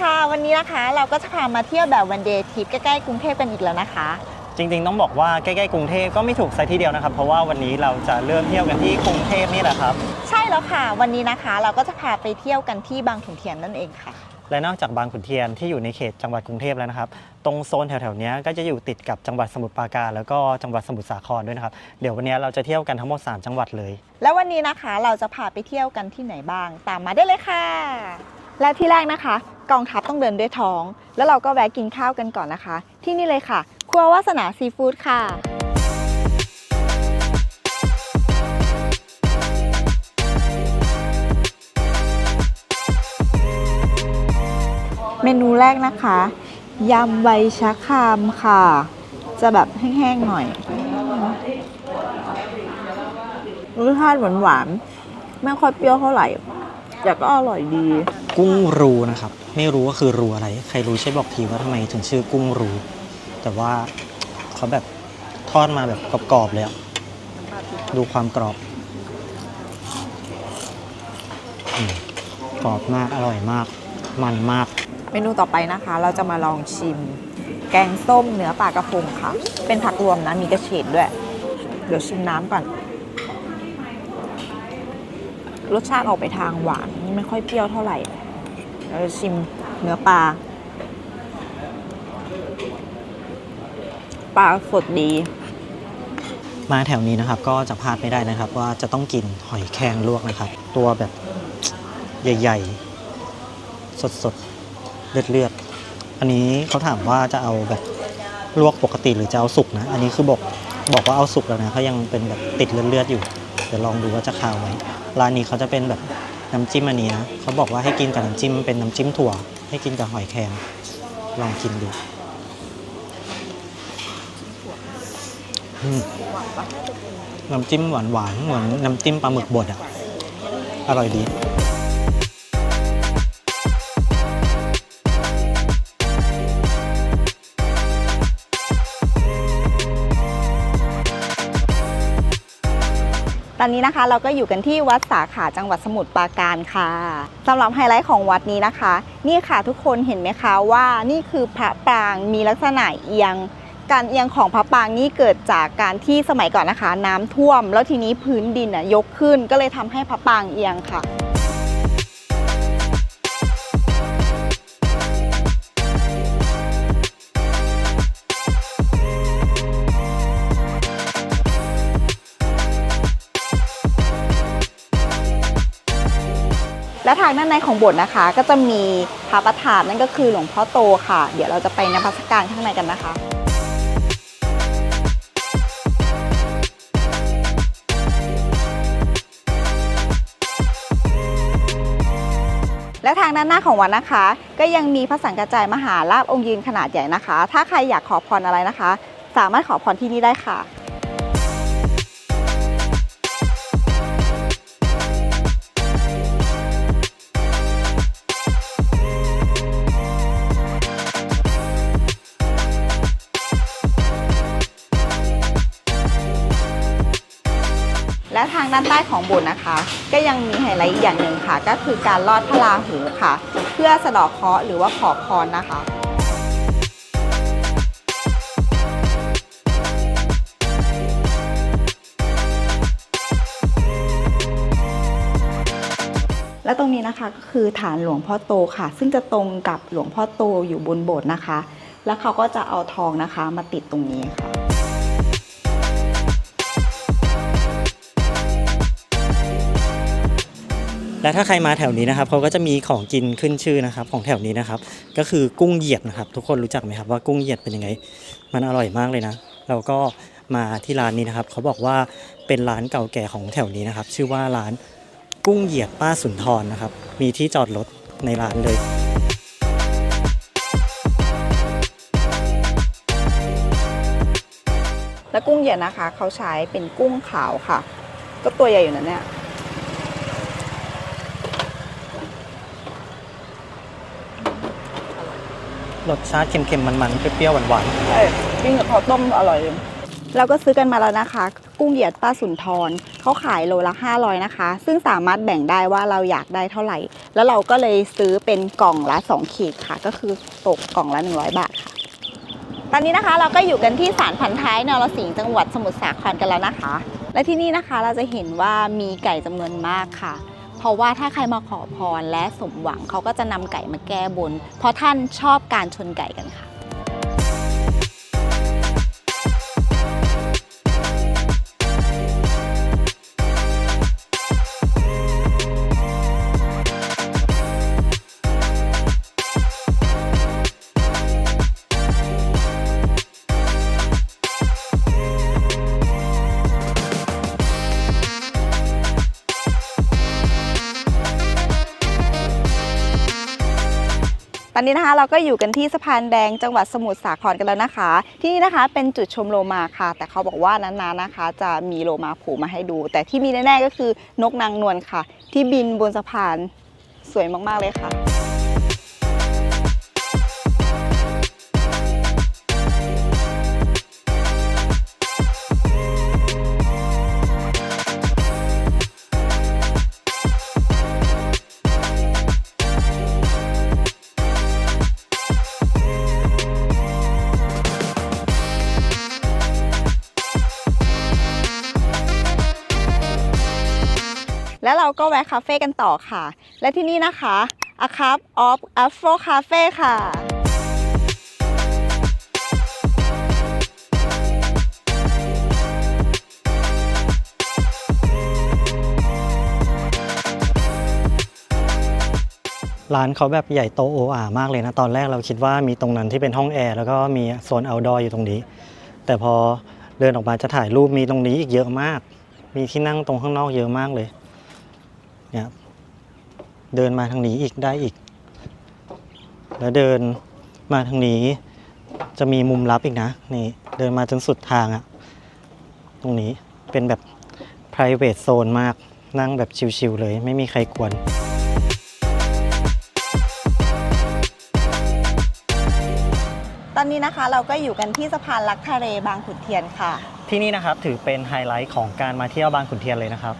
ค่ะ วันนี้นะคะเราก็จะพามาเที่ยวแบบวันเดย์ทริปใกล้ๆกรุงเทพกันอีกแล้วนะคะ จริงๆ ต้องบอกว่าใกล้ๆกรุงเทพก็ไม่ถูกซะทีเดียวนะครับ เพราะว่าวันนี้เราจะเริ่มเที่ยวกันที่กรุงเทพนี่แหละครับ ใช่แล้วค่ะ วันนี้นะคะเราก็จะพาไปเที่ยวกันที่บางขุนเทียนนั่นเองค่ะ และนอกจากบางขุนเทียนที่อยู่ในเขตจังหวัดกรุงเทพแล้วนะครับ ตรงโซนแถวๆเนี้ยก็จะอยู่ติดกับจังหวัดสมุทรปราการ แล้วก็จังหวัดสมุทรสาครด้วยนะครับ เดี๋ยววันนี้เราจะเที่ยวกันทั้งหมด 3 จังหวัดเลย แล้ววันนี้นะคะเราจะพาไปเที่ยวกันที่ไหนบ้าง ตามมาได้เลยค่ะ และที่แรกนะคะ กองทัพต้องเดินด้วยท้อง แล้วเราก็แวะกินข้าวกันก่อนนะคะ ที่นี่เลยค่ะ ครัววาสนาซีฟู้ดค่ะเมนูแรกนะคะยำใบชะครามค่ะ จะแบบแห้งๆหน่อยรสชาติหวานๆไม่ค่อยเปรี้ยวเท่าไหร่แต่ก็อร่อยดี กุ้งรูนะครับ ไม่รู้ว่าคือรูอะไร ใครรู้ช่วยบอกทีว่าทำไมถึงชื่อกุ้งรู แต่ว่าเขาแบบทอดมาแบบกรอบๆเลยอะดูความกรอบกรอบมากอร่อยมาก มันมาก เมนูต่อไปนะคะ เราจะมาลองชิม แกงส้มเนื้อปลากระพงค่ะ เป็นผักรวมนะมีกระเฉดด้วย เดี๋ยวชิมน้ำก่อนรสชาติออกไปทางหวานไม่ค่อยเปรี้ยวเท่าไหร่ เราจะชิมเนื้อปลา ปลาสดดี มาแถวนี้นะครับ ก็จะพลาดไม่ได้นะครับ ว่าจะต้องกินหอยแครงลวกนะครับ ตัวแบบใหญ่ ๆ สดๆเลือดเลือดๆ อันนี้เขาถามว่าจะเอาแบบลวกปกติหรือจะเอาสุกนะ อันนี้คือบอกบอกว่าเอาสุกแล้วนะเขายังเป็นแบบติดเลือดๆอยู่ เดี๋ยวลองดูว่าจะคาวไหมร้านนี้เขาจะเป็นแบบ น้ำจิ้มอันนี้นะเขาบอกว่าให้กินกับน้ำจิ้มเป็นน้ำจิ้มถั่ว ให้กินกับหอยแครงลองกินดูน้ำจิ้มหวานๆเหมือนน้ำจิ้มปลาหมึกบดอะ อร่อยดี อนนี้นะคะเราก็อยู่กันที่วัดสาขาจังหวัดสมุทรปราการค่ะสำหรับไฮไลท์ของวัดนี้นะคะ นี่ค่ะทุกคนเห็นไหมคะว่านี่คือพระปรางมีลักษณะเอียง การเอียงของพระปรางนี่เกิดจากการที่สมัยก่อนนะคะ น้ำท่วม แล้วทีนี้พื้นดินน่ะยกขึ้นก็เลยทำให้พระปรางเอียงค่ะ และทางด้านในของโบสถ์นะคะ ก็จะมีพระประธานนั่นก็คือหลวงพ่อโตค่ะ เดี๋ยวเราจะไปนมัสการข้างในกันนะคะและทางด้านหน้าของวัดนะคะ ก็ยังมีพระสังกระจายมหาลาภองค์ยืนขนาดใหญ่นะคะ ถ้าใครอยากขอพรอะไรนะคะ สามารถขอพรที่นี่ได้ค่ะางด้านใต้ของโบสถ์นะคะ ก็ยังมีไฮไลท์อีกอย่างหนึ่งค่ะ ก็คือการลอดพระราหูค่ะ เพื่อสะดอกเคราะห์หรือว่าขอพรนะคะและตรงนี้นะคะก็คือฐานหลวงพ่อโตค่ะ ซึ่งจะตรงกับหลวงพ่อโตอยู่บนโบสถ์นะคะ แล้วเขาก็จะเอาทองนะคะมาติดตรงนี้ค่ะ และถ้าใครมาแถวนี้นะครับเขาก็จะมีของกินขึ้นชื่อนะครับ ของแถวนี้นะครับ ก็คือกุ้งเหยียดนะครับ ทุกคนรู้จักไหมครับว่ากุ้งเหยียดเป็นยังไง มันอร่อยมากเลยนะเราก็มาที่ร้านนี้นะครับเขาบอกว่าเป็นร้านเก่าแก่ของแถวนี้นะครับ ชื่อว่าร้านกุ้งเหยียดป้าสุนทรนะครับ มีที่จอดรถในร้านเลยและกุ้งเหยียดนะคะ เขาใช้เป็นกุ้งขาวค่ะ ก็ตัวใหญ่อยู่นะเนี่ย รสชาติเค็มๆ มันๆ เปรี้ยวๆ หวานๆเอ้ยกินกับข้าวต้มอร่อยเลยเราก็ซื้อกันมาแล้วนะคะ กุ้งเหยียดป้าสุนทรเขาขายโลละ 500 นะคะ ซึ่งสามารถแบ่งได้ว่าเราอยากได้เท่าไหร่ แล้วเราก็เลยซื้อเป็นกล่องละ 2 ขีดค่ะ ก็คือตกกล่องละ 100 บาทค่ะ ตอนนี้นะคะเราก็อยู่กันที่ศาลพันท้ายนรสิงห์จังหวัดสมุทรสาครกันแล้วนะคะ และที่นี่นะคะเราจะเห็นว่ามีไก่จำนวนมากค่ะเพ ราะว่าถ้าใครมาขอพรและสมหวังเขาก็จะนำไก่มาแก้บน เพราะท่านชอบการชนไก่กันค่ะ ตอนนี้นะคะเราก็อยู่กันที่สะพานแดงจังหวัดสมุทรสาครกันแล้วนะคะ ที่นี่นะคะเป็นจุดชมโลมาค่ะ แต่เขาบอกว่านานๆนะคะ จะมีโลมาผูมาให้ดู แต่ที่มีแน่ๆก็คือนกนางนวลค่ะ ที่บินบนสะพานสวยมากๆเลยค่ะ แล้วเราก็แวะคาเฟ่กันต่อค่ะ และที่นี่นะคะ a c u p of Afro Cafe ค่ะร้านเขาแบบใหญ่โตโออามากเลยนะ ตอนแรกเราคิดว่ามีตรงนั้นที่เป็นห้องแอร์แล้วก็มีโซน outdoor อยู่ตรงนี้ แต่พอเดินออกมาจะถ่ายรูปมีตรงนี้อีกเยอะมาก มีที่นั่งตรงข้างนอกเยอะมากเลย เนี่ยเดินมาทางนี้อีกได้อีก แล้วเดินมาทางนี้จะมีมุมลับอีกนะนี่เดินมาจนสุดทางอะตรงนี้เป็นแบบ private zone มากนั่งแบบชิลๆเลย ไม่มีใครกวนตอนนี้นะคะเราก็อยู่กันที่สะพานลักทะเลบางขุนเทียนค่ะ ที่นี่นะครับถือเป็นไฮไลท์ของการมาเที่ยวบางขุนเทียนเลยนะครับ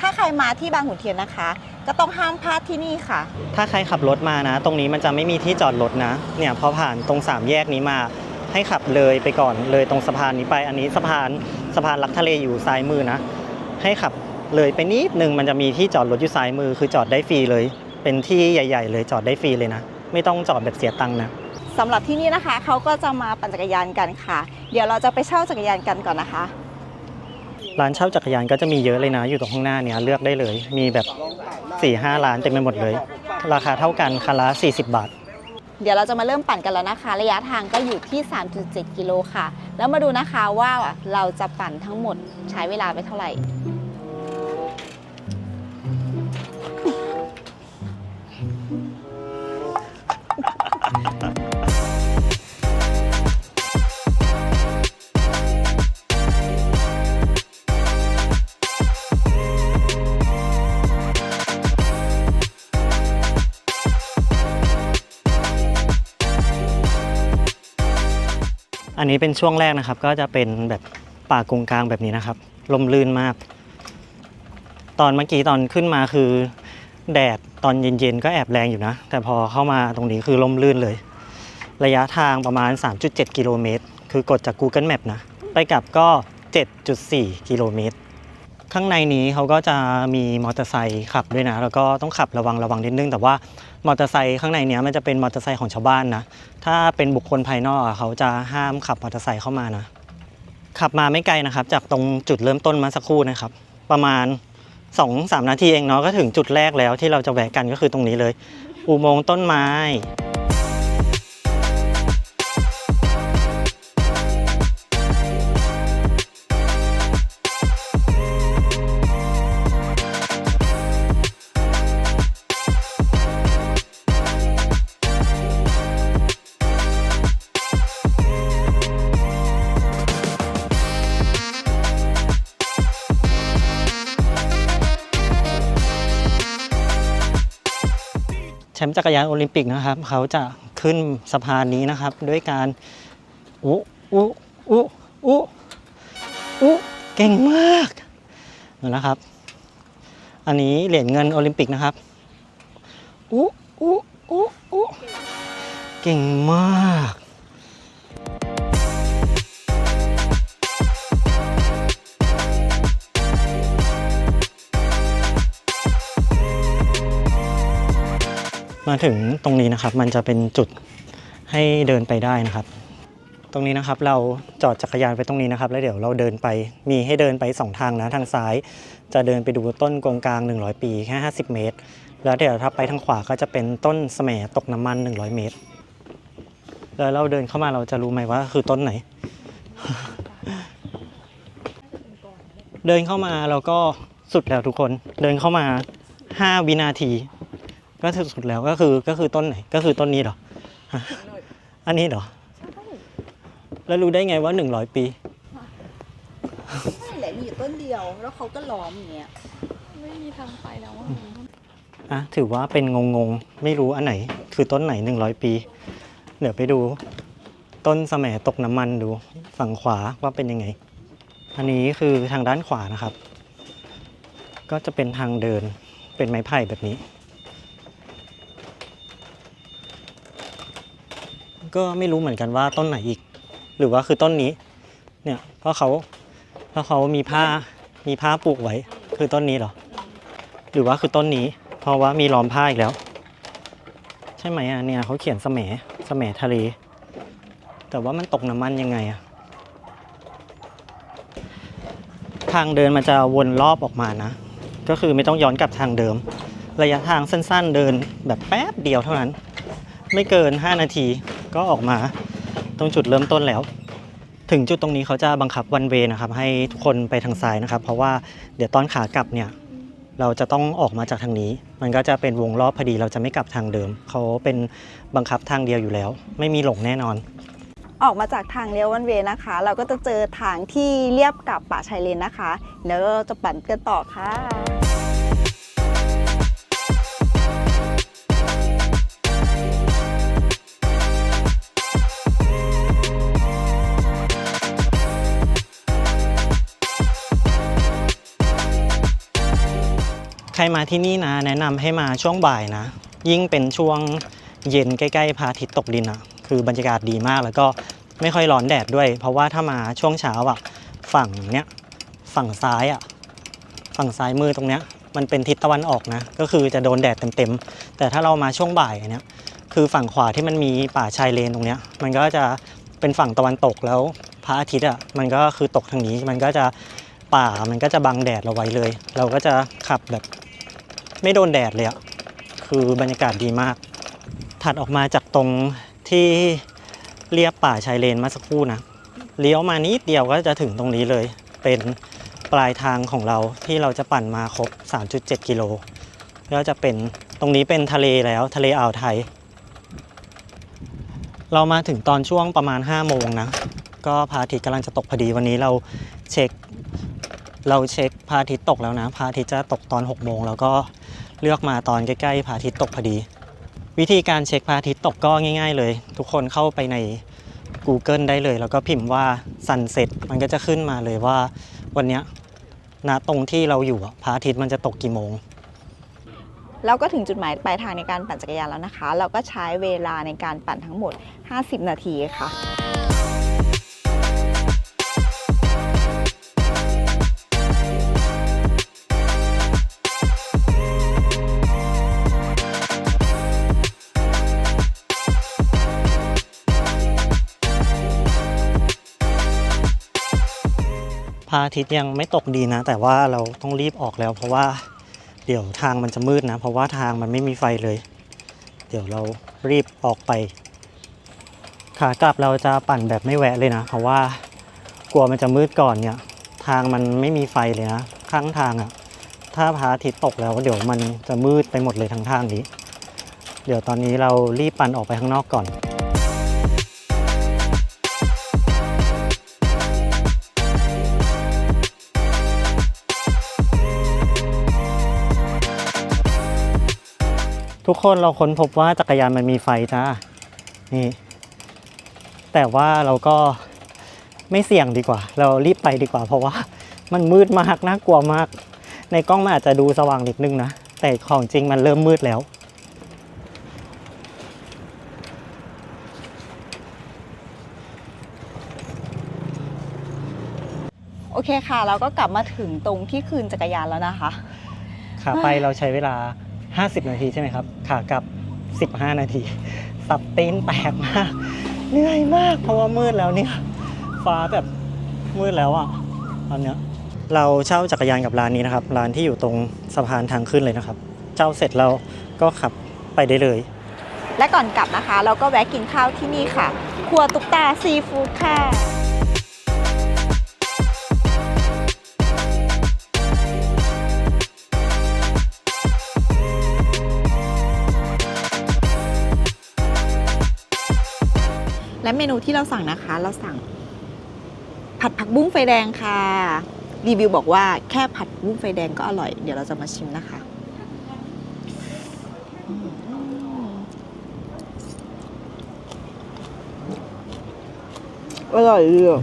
ถ้าใครมาที่บางขุนเทียนนะคะ ก็ต้องห้ามพลาดที่นี่ค่ะ ถ้าใครขับรถมานะ ตรงนี้มันจะไม่มีที่จอดรถนะ เนี่ยพอผ่านตรงสามแยกนี้มาให้ขับเลยไปก่อนเลยตรงสะพานนี้ไป อันนี้สะพานสะพานลักทะเลอยู่ซ้ายมือนะ ให้ขับเลยไปนิดนึงมันจะมีที่จอดรถอยู่ซ้ายมือ คือจอดได้ฟรีเลย เป็นที่ใหญ่ ๆ เลยจอดได้ฟรีเลยนะ ไม่ต้องจอดแบบเสียตังค์นะสำหรับที่นี่นะคะเขาก็จะมาปั่นจักรยานกันค่ะ เดี๋ยวเราจะไปเช่าจักรยานกันก่อนนะคะ ร้านเช่าจักรยานก็จะมีเยอะเลยนะ อยู่ตรงข้างหน้าเนี่ยเลือกได้เลย มีแบบ4ี่ห้าร้านเต็มไปหมดเลย ราคาเท่ากันคันละ40 บาท เดี๋ยวเราจะมาเริ่มปั่นกันแล้วนะคะ ระยะทางก็อยู่ที่ 3.7 กิโลค่ะ แล้วมาดูนะคะว่าเราจะปั่นทั้งหมดใช้เวลาไปเท่าไหร่ อันนี้เป็นช่วงแรกนะครับ ก็จะเป็นแบบป่ากงกลางแบบนี้นะครับ ลมลื่นมาก ตอนเมื่อกี้ตอนขึ้นมาคือ แดดตอนเย็นๆก็แอบแรงอยู่นะ แต่พอเข้ามาตรงนี้คือลมลื่นเลย ระยะทางประมาณ 3.7 กิโลเมตร คือกดจาก Google Map นะ ไปกลับก็ 7.4 กิโลเมตร ข้างในนี้เขาก็จะมีมอเตอร์ไซค์ขับด้วยนะ แล้วก็ต้องขับระวังระวังนิดนึง แต่ว่ามอเตอร์ไซค์ข้างในเนี้ยมันจะเป็นมอเตอร์ไซค์ของชาวบ้านนะ ถ้าเป็นบุคคลภายนอกอะเขาจะห้ามขับมอเตอร์ไซค์เข้ามานะ ขับมาไม่ไกลนะครับ จากตรงจุดเริ่มต้นมาสักครู่นะครับ ประมาณ 2-3 นาทีเองเนาะก็ถึงจุดแรกแล้วที่เราจะแวะกันก็คือตรงนี้เลย อุโมงค์ต้นไม้ ชมป์จักรยานโอลิมปิกนะครับ เขาจะขึ้นสะพานนี้นะครับ ด้วยการอุอุอุอุอุเก่งมากนะครับ อันนี้เหรียญเงินโอลิมปิกนะครับอุอุอุอู้เก่งมาก มาถึงตรงนี้นะครับ มันจะเป็นจุดให้เดินไปได้นะครับ ตรงนี้นะครับเราจอดจักรยานไปตรงนี้นะครับ แล้วเดี๋ยวเราเดินไปมีให้เดินไป 2 ทางนะทางซ้าย จะเดินไปดูต้นกงกลาง 100 ปีแค่50 เมตร แล้วเดี๋ยวถ้าไปทางขวาก็จะเป็นต้นแสมตกน้ำมัน 100 เมตร แล้วเราเดินเข้ามาเราจะรู้ไหมว่าคือต้นไหน เดินเข้ามาเราก็สุดแล้วทุกคนเดินเข้ามา 5 วินาที ก็สุดแล้วก็คือก็คือต้นไหนก็คือต้นนี้เหรอฮะอันนี้เหรอ แล้วรู้ได้ไงว่า100ปีไม่แหละมีอยู่ต้นเดียว แล้วเขาก็ล้อมอย่างเงี้ยไม่มีทางไปแล้วอะอะถือว่าเป็นงงๆไม่รู้อันไหน คือต้นไหน100ปี เดี๋ยวไปดู ต้นสมตกน้ำมันดูฝั่งขวาว่าเป็นยังไง อันนี้คือทางด้านขวานะครับ ก็จะเป็นทางเดินเป็นไม้ไผ่แบบนี้ ก็ไม่รู้เหมือนกันว่าต้นไหนอีก หรือว่าคือต้นนี้ เนี่ยเพราะเขาเพราะเขามีผ้ามีผ้าปลูกไว้ คือต้นนี้เหรอ หรือว่าคือต้นนี้ เพราะว่ามีล้อมผ้าอีกแล้ว ใช่ไหมอะเนี่ยเขาเขียนแสมแสมทะเล แต่ว่ามันตกน้ำมันยังไงอะทางเดินมันจะวนรอบออกมานะ ก็คือไม่ต้องย้อนกลับทางเดิม ระยะทางสั้นๆ เดินแบบแป๊บเดียวเท่านั้น ไม่เกิน 5 นาที ก็ออกมาตรงจุดเริ่มต้นแล้ว ถึงจุดตรงนี้เขาจะบังคับวันเวนะครับ ให้ทุกคนไปทางซ้ายนะครับ เพราะว่าเดี๋ยวตอนขากลับเนี่ยเราจะต้องออกมาจากทางนี้ มันก็จะเป็นวงรอบพอดีเราจะไม่กลับทางเดิม เขาเป็นบังคับทางเดียวอยู่แล้ว ไม่มีหลงแน่นอน ออกมาจากทางเลี้ยววันเวนะคะ เราก็จะเจอทางที่เรียบกับป่าชายเลนนะคะ แล้วเราจะปั่นกันต่อค่ะ ใครมาที่นี่นะ แนะนำให้มาช่วงบ่ายนะ ยิ่งเป็นช่วงเย็นใกล้ๆพระอาทิตย์ตกดินอะคือบรรยากาศดีมากแล้วก็ไม่ค่อยร้อนแดดด้วย เพราะว่าถ้ามาช่วงเช้าอะฝั่งเนี้ยฝั่งซ้ายอะฝั่งซ้ายมือตรงเนี้ยมันเป็นทิศตะวันออกนะ ก็คือจะโดนแดดเต็มๆ แต่ถ้าเรามาช่วงบ่ายเนี้ยคือฝั่งขวาที่มันมีป่าชายเลนตรงเนี้ย มันก็จะเป็นฝั่งตะวันตกแล้วพระอาทิตย์อะมันก็คือตกทางนี้มันก็จะป่ามันก็จะบังแดดเราไว้เลย เราก็จะขับแบบ ไม่โดนแดดเลยอะคือบรรยากาศดีมาก ถัดออกมาจากตรงที่เรียบป่าชายเลนมาสักครู่นะ เลี้ยวมานิดเดียวก็จะถึงตรงนี้เลย เป็นปลายทางของเราที่เราจะปั่นมาครบ 3.7 กิโล ก็จะเป็นตรงนี้เป็นทะเลแล้วทะเลอ่าวไทย เรามาถึงตอนช่วงประมาณ 5 โมงนะ ก็พระอาทิตย์กำลังจะตกพอดีวันนี้เราเช็ค เราเช็คพระอาทิตย์ตกแล้วนะพระอาทิตย์จะตกตอน 6 โมงแล้วก็ เลือกมาตอนใกล้ๆพระอาทิตย์ตกพอดี วิธีการเช็คพระอาทิตย์ตกก็ง่าย ๆ เลย ทุกคนเข้าไปใน Google ได้เลย แล้วก็พิมพ์ว่า sunset มันก็จะขึ้นมาเลยว่าวันนี้ณตรงที่เราอยู่พระอาทิตย์มันจะตกกี่โมง เราก็ถึงจุดหมายปลายทางในการปั่นจักรยานแล้วนะคะ เราก็ใช้เวลาในการปั่นทั้งหมด 50 นาทีค่ะ พระอาทิตย์ยังไม่ตกดีนะ แต่ว่าเราต้องรีบออกแล้ว เพราะว่าเดี๋ยวทางมันจะมืดนะ เพราะว่าทางมันไม่มีไฟเลย เดี๋ยวเรารีบออกไป ขากลับเราจะปั่นแบบไม่แวะเลยนะ เพราะว่ากลัวมันจะมืดก่อนเนี่ย ทางมันไม่มีไฟเลยนะ ข้างทางอะ่ะ ถ้าพระอาทิตย์ตกแล้วเดี๋ยวมันจะมืดไปหมดเลยทั้งทางนี้ เดี๋ยวตอนนี้เรารีบปั่นออกไปข้างนอกก่อน ทุกคนเราค้นพบว่าจักรยานมันมีไฟจ้านี่ แต่ว่าเราก็ไม่เสี่ยงดีกว่า เรารีบไปดีกว่า เพราะว่ามันมืดมากน่ากลัวมาก ในกล้องมันอาจจะดูสว่างนิดนึงนะ แต่ของจริงมันเริ่มมืดแล้ว โอเคค่ะ เราก็กลับมาถึงตรงที่คืนจักรยานแล้วนะคะ ขาไปเราใช้เวลา 50 นาทีใช่ไหมครับ ขากลับ 15 นาที สับตีนแตกมาก เหนื่อยมากเพราะว่ามืดแล้วเนี่ย ฟ้าแบบมืดแล้วอะตอนเนี้ยเราเช่าจักรยานกับร้านนี้นะครับ ร้านที่อยู่ตรงสะพานทางขึ้นเลยนะครับเช่าเสร็จเราก็ขับไปได้เลย และก่อนกลับนะคะ เราก็แวะกินข้าวที่นี่ค่ะ ครัวตุ๊กตาซีฟู้ดค่ะ และเมนูที่เราสั่งนะคะ เราสั่ง ผัดผักบุ้งไฟแดงค่ะ รีวิวบอกว่าแค่ผัดบุ้งไฟแดงก็อร่อย เดี๋ยวเราจะมาชิมนะคะอืมอร่อยดีอะ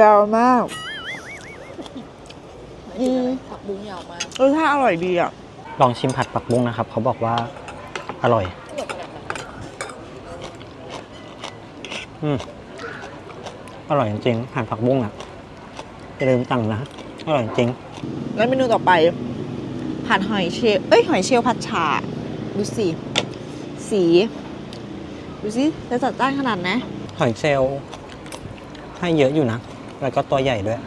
ยาวมากอืมผัก บุ้งยาวมากรสชาติอร่อยดีอะ ลองชิมผัดปักบุ้งนะครับ เขาบอกว่าอร่อย อืม อร่อยจริงๆผัดผักบุ้งอะอย่าลืมสั่งนะ อร่อยจริง แล้วเมนูต่อไป ผัดหอยเชลล์เอ้ยหอยเชลล์ผัดฉ่าดูสิ สี ดูสิจะจัดจ้านขนาดไหนหอยเชลล์ให้เยอะอยู่นะ แล้วก็ตัวใหญ่ด้วย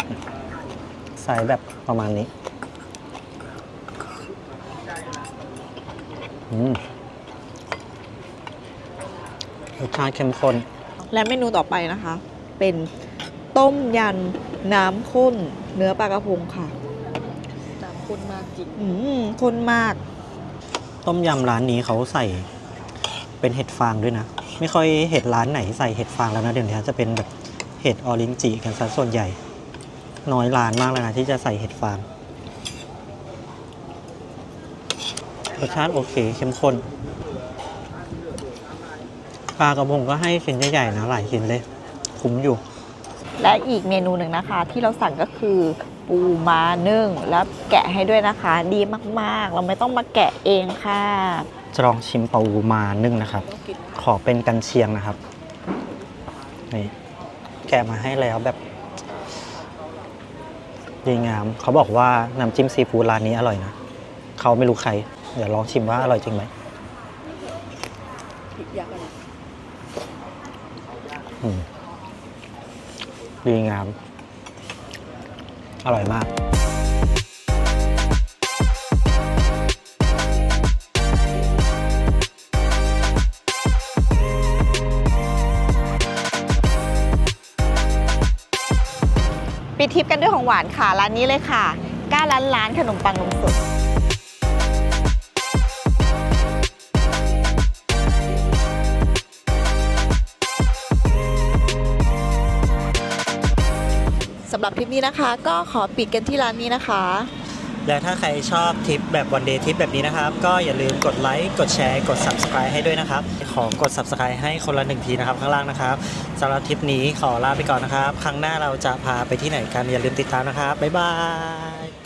ไซส์แบบประมาณนี้ อืม รสชาติเข้มข้น และเมนูต่อไปนะคะ เป็นต้มยำน้ำข้น เนื้อปลากระพงค่ะ น้ำข้นมากจริง อืมข้นมาก ต้มยำร้านนี้เขาใส่เป็นเห็ดฟางด้วยนะ ไม่ค่อยเห็ดร้านไหนใส่เห็ดฟางแล้วนะ เดี๋ยวนี้จะเป็นแบบเห็ดออรินจิกันซะส่วนใหญ่ น้อยร้านมากเลยนะที่จะใส่เห็ดฟาง รสชาติโอเคเข้มข้นปลากระพงก็ให้ชิ้นใหญ่ๆนะหลายชิ้นเลย คุ้มอยู่ และอีกเมนูหนึ่งนะคะ ที่เราสั่งก็คือปูม้านึ่งแล้วแกะให้ด้วยนะคะ ดีมากๆ เราไม่ต้องมาแกะเองค่ะ จะลองชิมปูมานึ่งนะครับต้องกินขอเป็นกันเชียงนะครับนี่แกะมาให้แล้วแบบดีงาม เขาบอกว่าน้ำจิ้มซีฟู้ดร้านนี้อร่อยนะ เขาไม่รู้ใคร เดี๋ยวลองชิมว่าอร่อยจริงไหมยักษ์ดีงาม อร่อยมากปิดทริปกันด้วยของหวานค่ะ ร้านนี้เลยค่ะ ก้าร้านร้านขนมปังนมสด หรับทริปนี้นะคะ ก็ขอปิดกันที่ร้านนี้นะคะ และถ้าใครชอบทริปแบบวันเดย์ทริปแบบนี้นะครับ ก็อย่าลืมกดไลค์กดแชร์กด Subscribe ให้ด้วยนะครับ ขอกด Subscribe ให้คนละหนึ่งทีนะครับข้างล่างนะครับสำหรับทริปนี้ขอลาไปก่อนนะครับ ครั้งหน้าเราจะพาไปที่ไหนกันอย่าลืมติดตามนะครับบ๊ายบาย